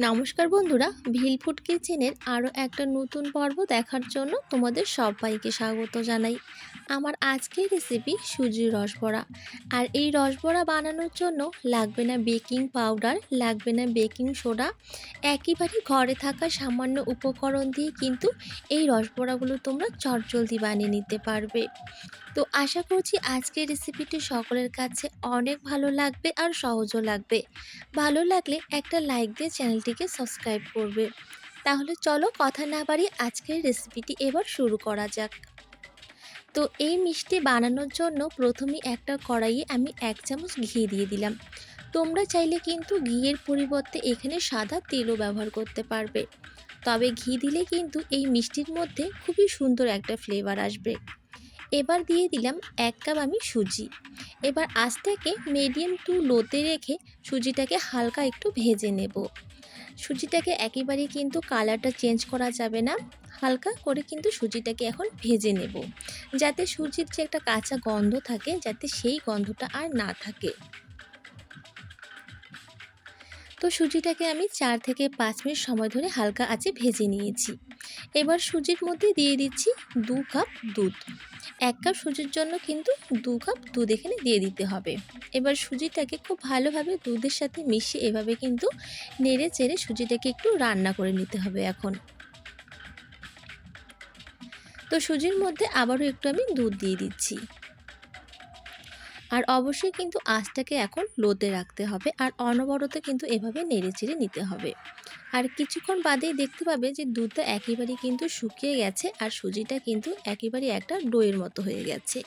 নমস্কার বন্ধুরা ভিলফুড কিচেনের আরও একটা নতুন পর্ব দেখার জন্য তোমাদের সবাইকে স্বাগত জানাই। আমার আজকের রেসিপি সুজির রসবড়া। আর এই রসবড়া বানানোর জন্য লাগবে না বেকিং পাউডার লাগবে না বেকিং সোডা একেবারে ঘরে থাকা সামান্য উপকরণ দিয়ে কিন্তু এই রসবড়াগুলো তোমরা চটজলদি বানিয়ে নিতে পারবে। তো আশা করছি আজকের রেসিপিটি সকলের কাছে অনেক ভালো লাগবে আর সহজও লাগবে। ভালো লাগলে একটা লাইক দিয়ে চ্যানেলটিকে সাবস্ক্রাইব করবে। তাহলে চলো কথা না বাড়ি আজকের রেসিপিটি এবার শুরু করা যাক। তো এই মিষ্টি বানানোর জন্য প্রথমে একটা কড়াইয়ে আমি এক চামচ ঘি দিয়ে দিলাম। তোমরা চাইলে কিন্তু ঘিয়ের পরিবর্তে এখানে সাদা তেলও ব্যবহার করতে পারবে। তবে ঘি দিলে কিন্তু এই মিষ্টির মধ্যে খুবই সুন্দর একটা ফ্লেভার আসবে। এবার দিয়ে দিলাম এক কাপ আমি সুজি। এবার আজ থেকে মিডিয়াম টু লোতে রেখে সুজিটাকে হালকা একটু ভেজে নেব। সুজিটাকে একেবারেই কিন্তু কালারটা চেঞ্জ করা যাবে না। হালকা করে কিন্তু সুজিটাকে এখন ভেজে নেব। যাতে সুজির যে একটা কাঁচা গন্ধ থাকে, যাতে সেই গন্ধটা আর না থাকে। তো সুজিটাকে আমি চার থেকে পাঁচ মিনিট সময় ধরে হালকা আঁচে ভেজে নিয়েছি। এবার সুজির মধ্যে দিয়ে দিচ্ছি দু কাপ দুধ। এক কাপ সুজির জন্য কিন্তু দু কাপ দুধ এখানে দিয়ে দিতে হবে। এবার সুজিটাকে খুব ভালোভাবে দুধের সাথে মিশিয়ে এভাবে কিন্তু নেড়ে চেড়ে সুজিটাকে একটু রান্না করে নিতে হবে এখন। তো সুজির মধ্যে আবারও একটু আমি দুধ দিয়ে দিচ্ছি। আর অবশ্যই কিন্তু আঁচটাকে এখন লোতে রাখতে হবে আর অনবরত কিন্তু এভাবে নেড়ে চেড়ে নিতে হবে। আর কিছুক্ষণ বাদেই দেখতে পাবে যে দুধটা একেবারেই কিন্তু শুকিয়ে গেছে আর সুজিটা কিন্তু একেবারে একটা ডোয়ের মতো হয়ে গেছে।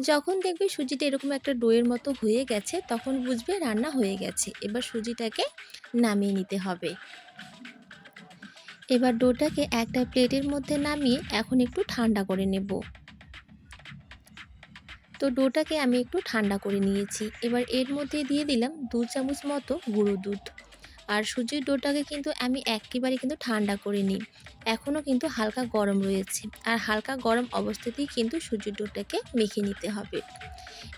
যখন দেখবে সুজিটা এরকম একটা ডোয়ের মতো হয়ে গেছে, তখন বুঝবে রান্না হয়ে গেছে। এবার সুজিটাকে নামিয়ে নিতে হবে। এবার ডোটাকে একটা প্লেটের মধ্যে নামিয়ে এখন একটু ঠান্ডা করে নেব। তো ডোটাকে আমি একটু ঠান্ডা করে নিয়েছি। এবার এর মধ্যে দিয়ে দিলাম দু চামচ মতো গুঁড়ো দুধ। আর সুজির ডোটাকে কিন্তু আমি একেবারে কিন্তু ঠান্ডা করে নিই। এখনও কিন্তু হালকা গরম রয়েছে। আর হালকা গরম অবস্থাতেই কিন্তু সুজির ডোটাকে মেখে নিতে হবে।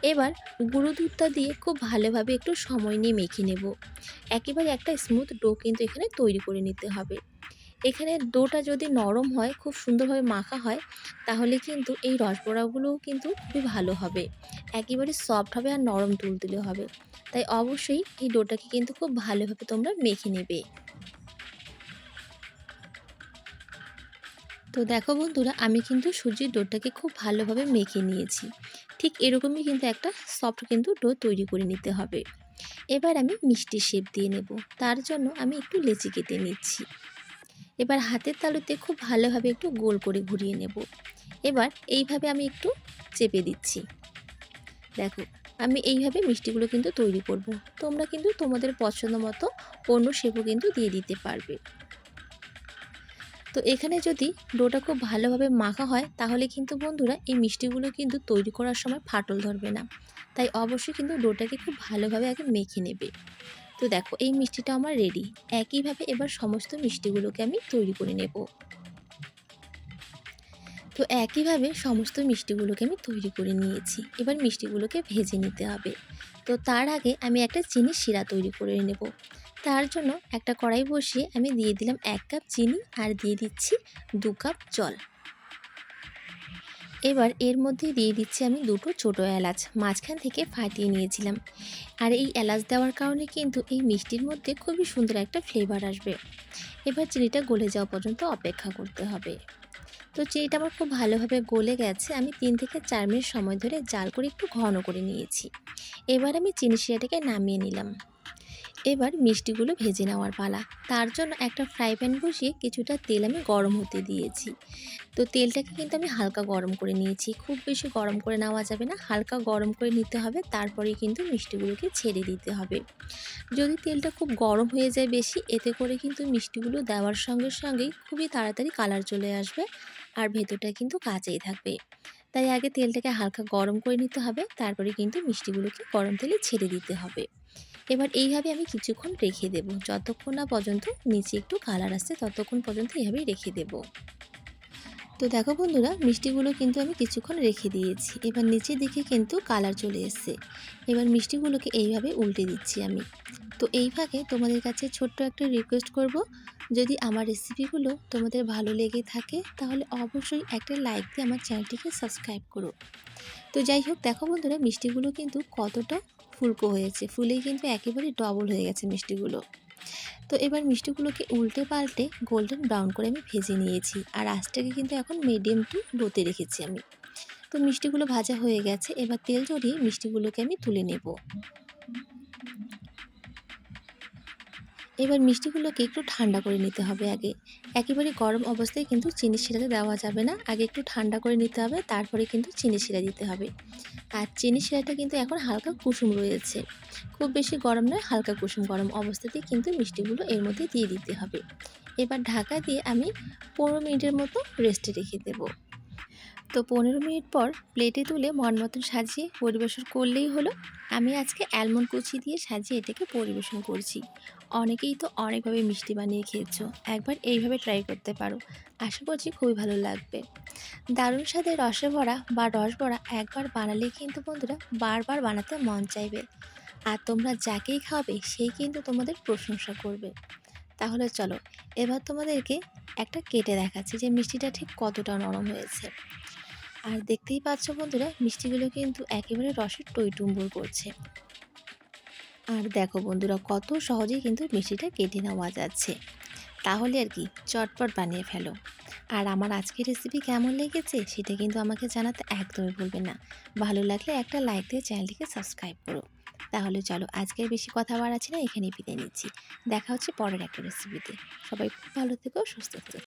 এবার গুঁড়ো দুধটা দিয়ে খুব ভালোভাবে একটু সময় নিয়ে মেখে নেব। একেবারে একটা স্মুথ ডো কিন্তু এখানে তৈরি করে নিতে হবে। এখানে ডোটা যদি নরম হয়, খুব সুন্দরভাবে মাখা হয়, তাহলে কিন্তু এই রসবড়াগুলোও কিন্তু খুবই ভালো হবে। একেবারে সফট হবে আর নরম তুলতুলে হবে। তাই অবশ্যই এই ডোটাকে কিন্তু খুব ভালোভাবে তোমরা মেখে নেবে। তো দেখো বন্ধুরা, আমি কিন্তু সুজির ডোটাকে খুব ভালোভাবে মেখে নিয়েছি। ঠিক এরকমই কিন্তু একটা সফট কিন্তু ডো তৈরি করে নিতে হবে। এবার আমি মিষ্টি শেপ দিয়ে নেব। তার জন্য আমি একটু লেচি কেটে নিচ্ছি। এবার হাতের তালুতে খুব ভালোভাবে একটু গোল করে ঘুরিয়ে নেব। এবার এইভাবে আমি একটু চেপে দিচ্ছি। দেখো, আমি এইভাবে মিষ্টিগুলো কিন্তু তৈরি করব। তোমরা কিন্তু তোমাদের পছন্দ মতো অন্য শেপও কিন্তু দিয়ে দিতে পারবে। তো এখানে যদি ডোটা খুব ভালোভাবে মাখা হয়, তাহলে কিন্তু বন্ধুরা এই মিষ্টিগুলো কিন্তু তৈরি করার সময় ফাটল ধরবে না। তাই অবশ্যই কিন্তু ডোটাকে খুব ভালোভাবে আগে মেখে নেবে। তো দেখো, এই মিষ্টিটা আমার রেডি একইভাবে এবার সমস্ত মিষ্টিগুলোকে আমি তৈরি করে নেব। তো একইভাবে সমস্ত মিষ্টিগুলোকে আমি তৈরি করে নিয়েছি। এবার মিষ্টিগুলোকে ভেজে নিতে হবে। তো তার আগে আমি একটা চিনি শিরা তৈরি করে নেব। তার জন্য একটা কড়াই বসিয়ে আমি দিয়ে দিলাম এক কাপ চিনি আর দিয়ে দিচ্ছি দু কাপ জল। এবার এর মধ্যে দিয়ে দিচ্ছি আমি দুটো ছোট এলাচ। মাঝখান থেকে ফাটিয়ে নিয়েছিলাম। আর এই এলাচ দেওয়ার কারণে কিন্তু এই মিষ্টির মধ্যে খুবই সুন্দর একটা ফ্লেভার আসবে। এবার চিনিটা গলে যাওয়া পর্যন্ত অপেক্ষা করতে হবে। তো চিনিটা আমার খুব ভালোভাবে গলে গেছে। আমি তিন থেকে চার মিনিট সময় ধরে জাল করে একটু ঘন করে নিয়েছি। এবার আমি চিনি শিরাটাকে নামিয়ে নিলাম। এবার মিষ্টিগুলো ভেজে নেওয়ার পালা। তার জন্য একটা ফ্রাই প্যান বসিয়ে কিছুটা তেল আমি গরম হতে দিয়েছি। তো তেলটাকে কিন্তু আমি হালকা গরম করে নিয়েছি। খুব বেশি গরম করে নেওয়া যাবে না। হালকা গরম করে নিতে হবে। তারপরে কিন্তু মিষ্টিগুলোকে ছেড়ে দিতে হবে। যদি তেলটা খুব গরম হয়ে যায় বেশি, এতে করে কিন্তু মিষ্টিগুলো দেওয়ার সঙ্গে সঙ্গেই খুবই তাড়াতাড়ি কালার চলে আসবে আর ভেতরটা কিন্তু কাঁচাই থাকবে। তাই আগে তেলটাকে হালকা গরম করে নিতে হবে। তারপরে কিন্তু মিষ্টিগুলোকে গরম তেলে ছেড়ে দিতে হবে। এবার এইভাবে আমি কিছুক্ষণ রেখে দেব। যতক্ষণ না পর্যন্ত নিচে একটু কালার আসছে, ততক্ষণ পর্যন্ত এইভাবেই রেখে দেব। তো দেখো বন্ধুরা, মিষ্টিগুলো কিন্তু আমি কিছুক্ষণ রেখে দিয়েছি। এবার নিচের দিকে কিন্তু কালার চলে এসছে। এবার মিষ্টিগুলোকে এইভাবে উল্টে দিচ্ছি আমি। তো এই ফাঁকে তোমাদের কাছে ছোট্ট একটা রিকোয়েস্ট করব। যদি আমার রেসিপিগুলো তোমাদের ভালো লেগে থাকে, তাহলে অবশ্যই একটা লাইক দিয়ে আমার চ্যানেলটিকে সাবস্ক্রাইব করো। তো যাই হোক, দেখো বন্ধুরা, মিষ্টিগুলো কিন্তু কতটা ফুলকো হয়েছে। ফুলেই কিন্তু একেবারে ডবল হয়ে গেছে মিষ্টিগুলো। তো এবার মিষ্টিগুলোকে উল্টে পাল্টে গোল্ডেন ব্রাউন করে আমি ভেজে নিয়েছি। আর আঁচটাকে কিন্তু এখন মিডিয়াম টু লোতে রেখেছি আমি। তো মিষ্টিগুলো ভাজা হয়ে গেছে। এবার তেল জড়িয়ে মিষ্টিগুলোকে আমি তুলে নেব। এবার মিষ্টিগুলোকে একটু ঠান্ডা করে নিতে হবে আগে। একেবারে গরম অবস্থায় কিন্তু চিনি শিরাতে দেওয়া যাবে না। আগে একটু ঠান্ডা করে নিতে হবে, তারপরে কিন্তু চিনি শিরা দিতে হবে। আর চিনি শিরাটা কিন্তু এখন হালকা কুসুম রয়েছে। খুব বেশি গরম নয়, হালকা কুসুম গরম অবস্থাতেই কিন্তু মিষ্টিগুলো এর মধ্যে দিয়ে দিতে হবে। এবার ঢাকা দিয়ে আমি পনেরো মিনিটের মতো রেস্টে রেখে দেবো। তো পনেরো মিনিট পর প্লেটে তুলে মন মতন সাজিয়ে পরিবেশন করলেই হলো। আমি আজকে অ্যালমন্ড কুচি দিয়ে সাজিয়ে এটাকে পরিবেশন করছি। অনেকেই তো অনেকভাবে মিষ্টি বানিয়ে খেয়েছো, একবার এইভাবে ট্রাই করতে পারো। আশা করছি খুবই ভালো লাগবে। দারুণ স্বাদে রসে ভরা বা রস ভরা একবার বানালে কিন্তু বন্ধুরা বারবার বানাতে মন চাইবে। আর তোমরা যাকেই খাওয়াবে সেই কিন্তু তোমাদের প্রশংসা করবে। তাহলে চলো, এবার তোমাদেরকে একটা কেটে দেখাচ্ছি যে মিষ্টিটা ঠিক কতটা নরম হয়েছে। আর দেখতেই পাচ্ছ বন্ধুরা, মিষ্টিগুলো কিন্তু একেবারে রসের টইটুম্বুর করছে। আর দেখো বন্ধুরা, কত সহজেই কিন্তু মিষ্টিটা কেটে নেওয়া যাচ্ছে। তাহলে আর কি, চটপট বানিয়ে ফেলো। আর আমার আজকের রেসিপি কেমন লেগেছে, সেটা কিন্তু আমাকে জানাতে একদমই ভুলবে না। ভালো লাগলে একটা লাইক দিয়ে চ্যানেলটিকে সাবস্ক্রাইব করো। তাহলে চলো, আজকের বেশি কথা বাড়াচ্ছি না, এখানেই বিদায় নিচ্ছি। দেখা হচ্ছে পরের একটা রেসিপিতে সবাই খুব ভালো থেকো, সুস্থ থেকো।